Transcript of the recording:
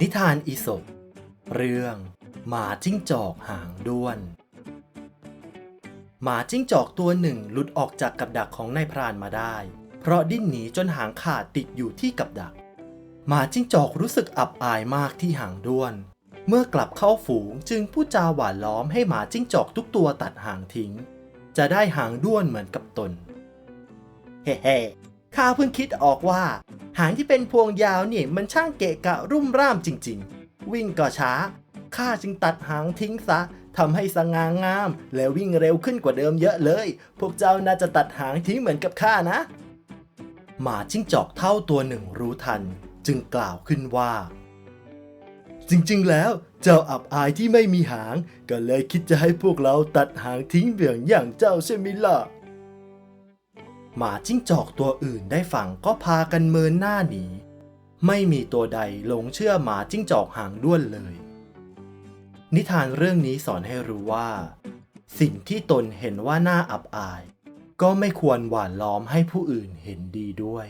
นิทานอีสปเรื่อง หมาจิ้งจอกหางด้วน หมาจิ้งจอกตัวหนึ่งหลุดออกจากกับดักของนายพรานมาได้ เพราะดิ้นหนีจนหางขาดติดอยู่ที่กับดัก หมาจิ้งจอกรู้สึกอับอายมากที่หางด้วน เมื่อกลับเข้าฝูงจึงพูดจาหวานล้อมให้หมาจิ้งจอกทุกตัวตัดหางทิ้ง จะได้หางด้วนเหมือนกับตน เฮ้เฮ้ข้าเพิ่งคิดออกว่า หางที่เป็นพวงยาวนี่มันช่างเกะกะรุ่มร่ามจริงๆ วิ่งก็ช้า ข้าจึงตัดหางทิ้งซะทำให้สง่างาม แล้ววิ่งเร็วขึ้นกว่าเดิมเยอะเลย พวกเจ้าน่าจะตัดหางทิ้งเหมือนกับข้านะ หมาจิ้งจอกเท่าตัวหนึ่งรู้ทัน จึงกล่าวขึ้นว่า จริงๆ แล้วเจ้าอับอายที่ไม่มีหาง ก็เลยคิดจะให้พวกเราตัดหางทิ้งเบี่ยงอย่างเจ้าใช่ไหมล่ะ หมาจิ้งจอกตัวอื่นได้ฟังก็พากันเมินหน้าหนี ไม่มีตัวใดหลงเชื่อหมาจิ้งจอกหางด้วนเลย นิทานเรื่องนี้สอนให้รู้ว่า สิ่งที่ตนเห็นว่าน่าอับอาย ก็ไม่ควรหวานล้อมให้ผู้อื่นเห็นดีด้วย